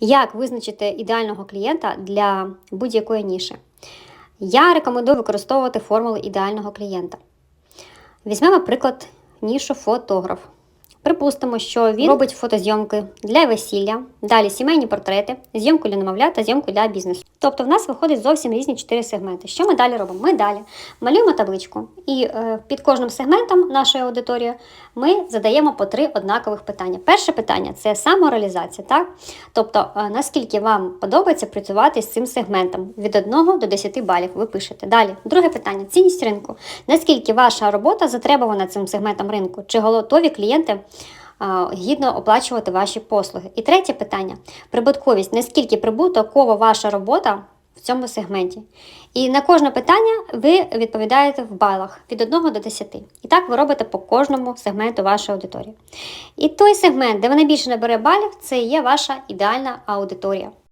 Як визначити ідеального клієнта для будь-якої ніші? Я рекомендую використовувати формули ідеального клієнта. Візьмемо приклад нішу фотограф. Припустимо, що він робить фотозйомки для весілля, далі сімейні портрети, зйомку для немовля та зйомку для бізнесу. Тобто в нас виходить зовсім різні чотири сегменти. Що ми далі робимо? Ми далі малюємо табличку, і е, під кожним сегментом нашої аудиторії ми задаємо по три однакових питання. Перше питання це самореалізація, так? Тобто, е, наскільки вам подобається працювати з цим сегментом від 1 до 10 балів. Ви пишете. Далі, друге питання цінність ринку. Наскільки ваша робота затребувана цим сегментом ринку? Чи готові клієнти? Гідно оплачувати ваші послуги. І третє питання: прибутковість. Наскільки прибуткова ваша робота в цьому сегменті? І на кожне питання ви відповідаєте в балах від 1 до 10. І так ви робите по кожному сегменту вашої аудиторії. І той сегмент, де вона більше набере балів, це є ваша ідеальна аудиторія.